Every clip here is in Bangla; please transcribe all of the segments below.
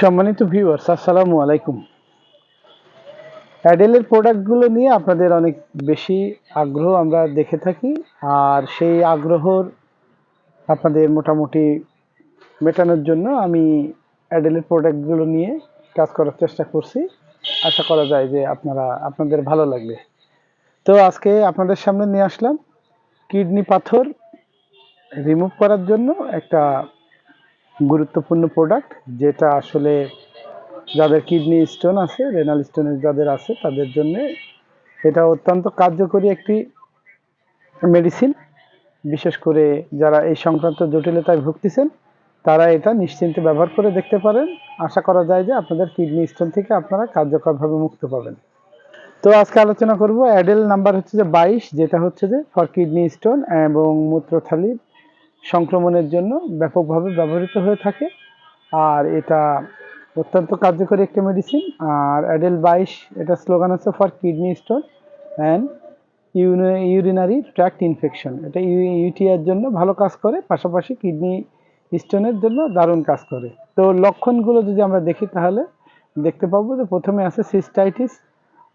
সম্মানিত ভিউয়ার্স আসসালামু আলাইকুম। অ্যাডেলের প্রোডাক্টগুলো নিয়ে আপনাদের অনেক বেশি আগ্রহ আমরা দেখে থাকি, আর সেই আগ্রহর আপনাদের মোটামুটি মেটানোর জন্য আমি অ্যাডেলের প্রোডাক্টগুলো নিয়ে কাজ করার চেষ্টা করছি। আশা করা যায় যে আপনারা, আপনাদের ভালো লাগবে। তো আজকে আপনাদের সামনে নিয়ে আসলাম, কিডনি পাথর রিমুভ করার জন্য একটা গুরুত্বপূর্ণ প্রোডাক্ট যেটা আসলে যাদের কিডনি স্টোন আছে রেনাল স্টোনের যাদের আছে, তাদের জন্য এটা অত্যন্ত কার্যকরী একটি মেডিসিন বিশেষ করে যারা এই সংক্রান্ত জটিলতায় ভুগতেছেন, তারা এটা নিশ্চিন্তে ব্যবহার করে দেখতে পারেন। আশা করা যায় যে আপনাদের কিডনি স্টোন থেকে আপনারা কার্যকরভাবে মুক্ত পাবেন। তো আজকে আলোচনা করব, অ্যাডেল নাম্বার হচ্ছে যে বাইশ, যেটা হচ্ছে যে ফর কিডনি স্টোন এবং মূত্রথলির সংক্রমণের জন্য ব্যাপকভাবে ব্যবহৃত হয়ে থাকে। আর এটা অত্যন্ত কার্যকরী একটা মেডিসিন আর অ্যাডেল বাইশ, এটা স্লোগান হচ্ছে for kidney stone and urinary tract infection এটা ইউটিআর জন্য ভালো কাজ করে, পাশাপাশি কিডনি স্টোনের জন্য দারুণ কাজ করে। তো লক্ষণগুলো যদি আমরা দেখি তাহলে দেখতে পাবো যে প্রথমে আছে সিস্টাইটিস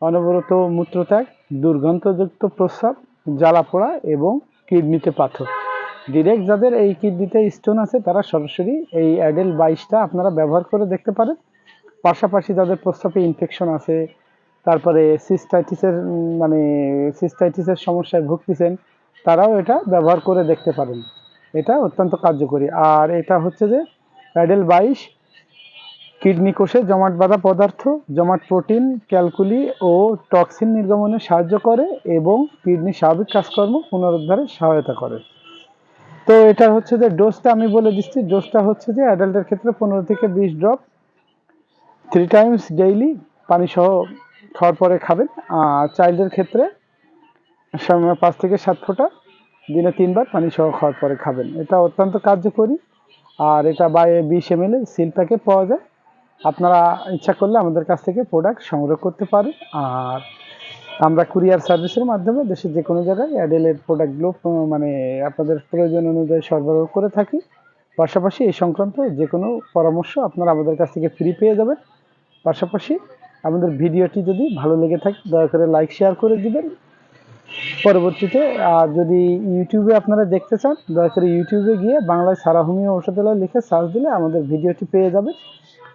অনবরত মূত্রত্যাগ, দুর্গন্ধযুক্ত প্রস্রাব জ্বালা পোড়া এবং কিডনিতে পাথর। ডিরেক্ট যাদের এই কিডনিতে স্টোন আছে, তারা সরাসরি এই অ্যাডেল বাইশটা আপনারা ব্যবহার করে দেখতে পারেন। পাশাপাশি যাদের প্রস্তাবে ইনফেকশন আছে, তারপরে সিস্টাইটিসের মানে সিস্টাইটিসের সমস্যায় ভুগতেছেন, তারাও এটা ব্যবহার করে দেখতে পারেন। এটা অত্যন্ত কার্যকরী। আর এটা হচ্ছে যে অ্যাডেল বাইশ কিডনি কোষে জমাট বাঁধা পদার্থ, জমাট প্রোটিন, ক্যালকুলি ও টক্সিন নির্গমনে সাহায্য করে এবং কিডনি স্বাভাবিক কাজকর্ম পুনরুদ্ধারে সহায়তা করে। তো এটা হচ্ছে যে ডোজটা আমি বলে দিচ্ছি। ডোজটা হচ্ছে যে অ্যাডাল্টের ক্ষেত্রে পনেরো থেকে বিশ ড্রপ থ্রি টাইমস ডেইলি পানি সহ খাওয়ার পরে খাবেন। আর চাইল্ডের ক্ষেত্রে পাঁচ থেকে সাত ফোঁটা, দিনে তিনবার পানি সহ খাওয়ার পরে খাবেন। এটা অত্যন্ত কার্যকরী। আর এটা বাই বিশ এম এল সিল প্যাকে পাওয়া যায়। আপনারা ইচ্ছা করলে আমাদের কাছ থেকে প্রোডাক্ট সংগ্রহ করতে পারেন। আর আমরা কুরিয়ার সার্ভিসের মাধ্যমে দেশের যে কোনো জায়গায় অ্যাডেলের প্রোডাক্টগুলো মানে আপনাদের প্রয়োজন অনুযায়ী সরবরাহ করে থাকি। পাশাপাশি এই সংক্রান্ত যে কোনো পরামর্শ আপনারা আমাদের কাছ থেকে ফ্রি পেয়ে যাবেন। পাশাপাশি আমাদের ভিডিওটি যদি ভালো লেগে থাকে, দয়া করে লাইক শেয়ার করে দিবেন। পরবর্তীতে আর যদি ইউটিউবে আপনারা দেখতে চান, দয়া করে ইউটিউবে গিয়ে বাংলায় সারা হোমিও ঔষধালয় লিখে সার্চ দিলে আমাদের ভিডিওটি পেয়ে যাবে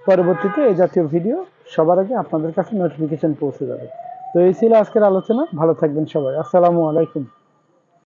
পরবর্তীতে এই জাতীয় ভিডিও সবার আগে আপনাদের কাছে নোটিফিকেশন পৌঁছে যাবে। তো এই ছিল আজকের আলোচনা। ভালো থাকবেন সবাই। আসসালামু আলাইকুম।